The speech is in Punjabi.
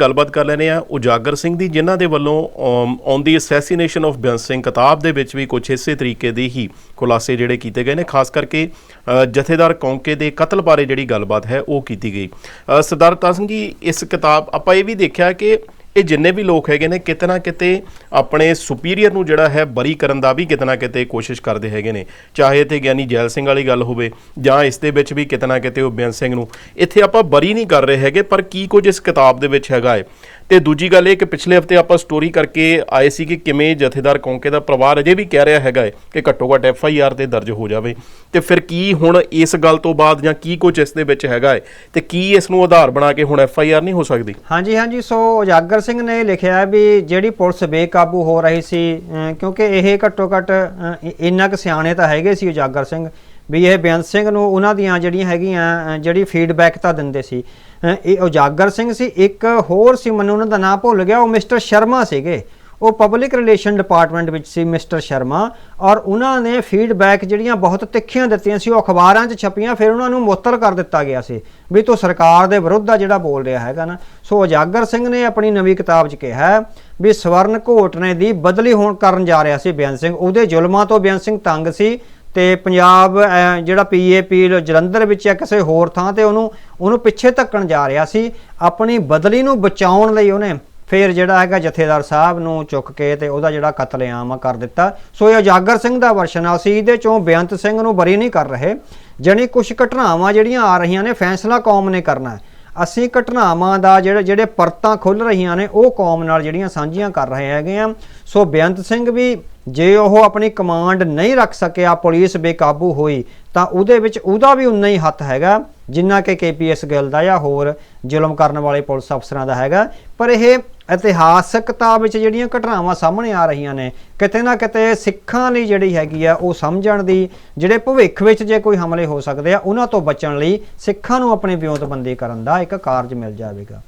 ਗੱਲਬਾਤ ਕਰ ਲੈਨੇ ਆ ਉਜਾਗਰ ਸਿੰਘ ਦੀ ਜਿਨ੍ਹਾਂ ਦੇ ਵੱਲੋਂ on the assassination of Beant Singh ਕਿਤਾਬ ਦੇ ਵਿੱਚ ਵੀ ਕੁਝ ਇਸੇ ਤਰੀਕੇ ਦੇ ਹੀ ਖੁਲਾਸੇ ਜਿਹੜੇ ਕੀਤੇ ਗਏ ਨੇ, ਖਾਸ ਕਰਕੇ ਜਥੇਦਾਰ ਕੌਂਕੇ ਦੇ ਕਤਲ ਬਾਰੇ ਜਿਹੜੀ ਗੱਲਬਾਤ ਹੈ, ਉਹ ਕੀਤੀ ਗਈ। ਸਰਦਾਰ ਤਾਰ ਸਿੰਘ ਜੀ, ਇਸ ਕਿਤਾਬ, ਆਪਾਂ ਇਹ ਵੀ ਦੇਖਿਆ ਕਿ ਇਹ ਜਿੰਨੇ ਵੀ ਲੋਕ ਹੈਗੇ ਨੇ ਕਿਤੇ ਨਾ ਕਿਤੇ ਆਪਣੇ ਸੁਪੀਰੀਅਰ ਨੂੰ ਜਿਹੜਾ ਹੈ ਬਰੀ ਕਰਨ ਦਾ ਵੀ ਕਿਤੇ ਨਾ ਕਿਤੇ ਕੋਸ਼ਿਸ਼ ਕਰਦੇ ਹੈਗੇ ਨੇ। ਚਾਹੇ ਤੇ ਗਿਆਨੀ ਜੈਲ ਸਿੰਘ ਵਾਲੀ ਗੱਲ ਹੋਵੇ ਜਾਂ ਇਸ ਦੇ ਵਿੱਚ ਵੀ ਕਿਤੇ ਨਾ ਕਿਤੇ ਉਹ ਬੇਅੰਤ ਸਿੰਘ ਨੂੰ। ਇੱਥੇ ਆਪਾਂ ਬਰੀ ਨਹੀਂ ਕਰ ਰਹੇ ਹੈਗੇ, ਪਰ ਕੀ ਕੁਝ ਇਸ ਕਿਤਾਬ ਦੇ ਵਿੱਚ ਹੈਗਾ ਹੈ। ਤੇ ਦੂਜੀ ਗੱਲ ਇਹ ਕਿ ਪਿਛਲੇ ਹਫ਼ਤੇ ਆਪਾਂ ਸਟੋਰੀ ਕਰਕੇ ਆਏ ਸੀ ਕਿ ਕਿਵੇਂ ਜਥੇਦਾਰ ਕੌਂਕੇ ਦਾ ਪਰਿਵਾਰ ਅਜੇ ਵੀ ਕਹਿ ਰਿਹਾ ਹੈਗਾ ਹੈ ਕਿ ਘੱਟੋ ਘੱਟ ਐਫ ਆਈ ਆਰ ਤੇ ਦਰਜ ਹੋ ਜਾਵੇ। ਤੇ ਫਿਰ ਕੀ ਹੁਣ ਇਸ ਗੱਲ ਤੋਂ ਬਾਅਦ ਜਾਂ ਕੀ ਕੁਝ ਇਸ ਦੇ ਵਿੱਚ ਹੈਗਾ ਹੈ ਤੇ ਕੀ ਇਸ ਨੂੰ ਆਧਾਰ ਬਣਾ ਕੇ ਹੁਣ ਐਫ ਆਈ ਆਰ ਨਹੀਂ ਹੋ ਸਕਦੀ? ਹਾਂਜੀ ਹਾਂਜੀ, ਸੋ ਉਜਾਗਰ ਸਿੰਘ ਨੇ ਲਿਖਿਆ ਵੀ ਜਿਹੜੀ ਪੁਲਿਸ ਬੇਕਾਬੂ ਹੋ ਰਹੀ ਸੀ ਕਿਉਂਕਿ ਇਹ ਘੱਟੋ ਘੱਟ ਇੰਨਾ ਕੁ ਸਿਆਣੇ ਤਾਂ ਹੈਗੇ ਸੀ ਉਜਾਗਰ ਸਿੰਘ, ਵੀ ਇਹ ਬੇਅੰਤ ਸਿੰਘ ਨੂੰ ਉਹਨਾਂ ਦੀਆਂ ਜਿਹੜੀਆਂ ਹੈਗੀਆਂ ਜਿਹੜੀ ਫੀਡਬੈਕ ਤਾਂ ਦਿੰਦੇ ਸੀ। ਇਹ ਉਜਾਗਰ ਸਿੰਘ ਸੀ, ਇੱਕ ਹੋਰ ਸੀ, ਮੈਨੂੰ ਉਹਨਾਂ ਦਾ ਨਾਮ ਭੁੱਲ ਗਿਆ, ਉਹ ਮਿਸਟਰ ਸ਼ਰਮਾ ਸੀਗੇ। ਉਹ ਪਬਲਿਕ ਰਿਲੇਸ਼ਨ ਡਿਪਾਰਟਮੈਂਟ ਵਿੱਚ ਸੀ ਮਿਸਟਰ ਸ਼ਰਮਾ ਔਰ ਉਹਨਾਂ ਨੇ ਫੀਡਬੈਕ ਜਿਹੜੀਆਂ ਬਹੁਤ ਤਿੱਖੀਆਂ ਦਿੱਤੀਆਂ ਸੀ ਉਹ ਅਖਬਾਰਾਂ 'ਚ ਛਪੀਆਂ ਫਿਰ ਉਹਨਾਂ ਨੂੰ ਮੁਅੱਤਲ ਕਰ ਦਿੱਤਾ ਗਿਆ ਸੀ ਵੀ ਤੂੰ ਸਰਕਾਰ ਦੇ ਵਿਰੁੱਧ ਆ ਜਿਹੜਾ ਬੋਲ ਰਿਹਾ ਹੈਗਾ ਨਾ। ਸੋ ਉਜਾਗਰ ਸਿੰਘ ਨੇ ਆਪਣੀ ਨਵੀਂ ਕਿਤਾਬ 'ਚ ਕਿਹਾ ਵੀ ਸਵਰਨ ਘੋਟਨੇ ਦੀ ਬਦਲੀ ਹੋਣ ਕਰਨ ਜਾ ਰਿਹਾ ਸੀ ਬੇਅੰਤ ਸਿੰਘ। ਉਹਦੇ ਜ਼ੁਲਮਾਂ ਤੋਂ ਬੇਅੰਤ ਸਿੰਘ ਤੰਗ ਸੀ ਤੇ ਪੰਜਾਬ ਅਹ, ਜਿਹੜਾ ਪੀਏਪੀ ਜਲੰਧਰ ਵਿੱਚ ਜਾਂ ਕਿਸੇ ਹੋਰ ਥਾਂ ਤੇ ਉਹਨੂੰ ਉਹਨੂੰ ਪਿੱਛੇ ਧੱਕਣ ਜਾ ਰਿਹਾ ਸੀ। ਆਪਣੀ ਬਦਲੀ ਨੂੰ ਬਚਾਉਣ ਲਈ ਉਹਨੇ ਫਿਰ ਜਿਹੜਾ ਹੈਗਾ ਜਥੇਦਾਰ ਸਾਹਿਬ ਨੂੰ ਚੁੱਕ ਕੇ ਤੇ ਉਹਦਾ ਜਿਹੜਾ ਕਤਲੇਆਮ ਆ ਕਰ ਦਿੱਤਾ। ਸੋ ਇਹ ਉਜਾਗਰ ਸਿੰਘ ਦਾ ਵਰਸ਼ਨ ਆ। ਸੀ ਇਹਦੇ ਚੋਂ ਬੇਅੰਤ ਸਿੰਘ ਨੂੰ ਬਰੀ ਨਹੀਂ ਕਰ ਰਹੇ। ਜਣੀ ਕੁਝ ਘਟਨਾਵਾਂ ਜਿਹੜੀਆਂ ਆ ਰਹੀਆਂ ਨੇ, ਫੈਸਲਾ ਕੌਮ ਨੇ ਕਰਨਾ ਹੈ। ਅਸੀਂ ਘਟਨਾਵਾਂ ਦਾ ਜਿਹੜੇ ਜਿਹੜੇ ਪਰਤਾਂ ਖੁੱਲ ਰਹੀਆਂ ਨੇ, ਉਹ ਕੌਮ ਨਾਲ ਜਿਹੜੀਆਂ ਸਾਂਝੀਆਂ ਕਰ ਰਹੇ ਹੈਗੇ ਆ। ਸੋ ਬੇਅੰਤ ਸਿੰਘ ਵੀ ਜੇ ਉਹ ਆਪਣੀ ਕਮਾਂਡ ਨਹੀਂ ਰੱਖ ਸਕਿਆ, ਪੁਲਿਸ ਬੇਕਾਬੂ ਹੋਈ, ਤਾਂ ਉਹਦੇ ਵਿੱਚ ਉਹਦਾ ਵੀ ਉਨਾ ਹੀ ਹੱਥ ਹੈਗਾ, ਜਿੰਨਾ ਕਿ ਕੇਪੀਐਸ ਗਿੱਲ ਦਾ ਜਾਂ ਹੋਰ ਜ਼ੁਲਮ ਕਰਨ ਵਾਲੇ ਪੁਲਿਸ ਅਫਸਰਾਂ ਦਾ ਹੈਗਾ। ਪਰ ਇਹ ਇਤਿਹਾਸਕਤਾ ਵਿੱਚ ਜਿਹੜੀਆਂ ਘਟਨਾਵਾਂ ਸਾਹਮਣੇ ਆ ਰਹੀਆਂ ਨੇ, ਕਿਤੇ ਨਾ ਕਿਤੇ ਸਿੱਖਾਂ ਲਈ ਜਿਹੜੀ ਹੈਗੀ ਆ, ਉਹ ਸਮਝਣ ਦੀ, ਜਿਹੜੇ ਭਵਿੱਖ ਵਿੱਚ ਜੇ ਕੋਈ ਹਮਲੇ ਹੋ ਸਕਦੇ ਆ, ਉਹਨਾਂ ਤੋਂ ਬਚਣ ਲਈ ਸਿੱਖਾਂ ਨੂੰ ਆਪਣੀ ਵਿਉਂਤਬੰਦੀ ਕਰਨ ਦਾ ਇੱਕ ਕਾਰਜ ਮਿਲ ਜਾਵੇਗਾ।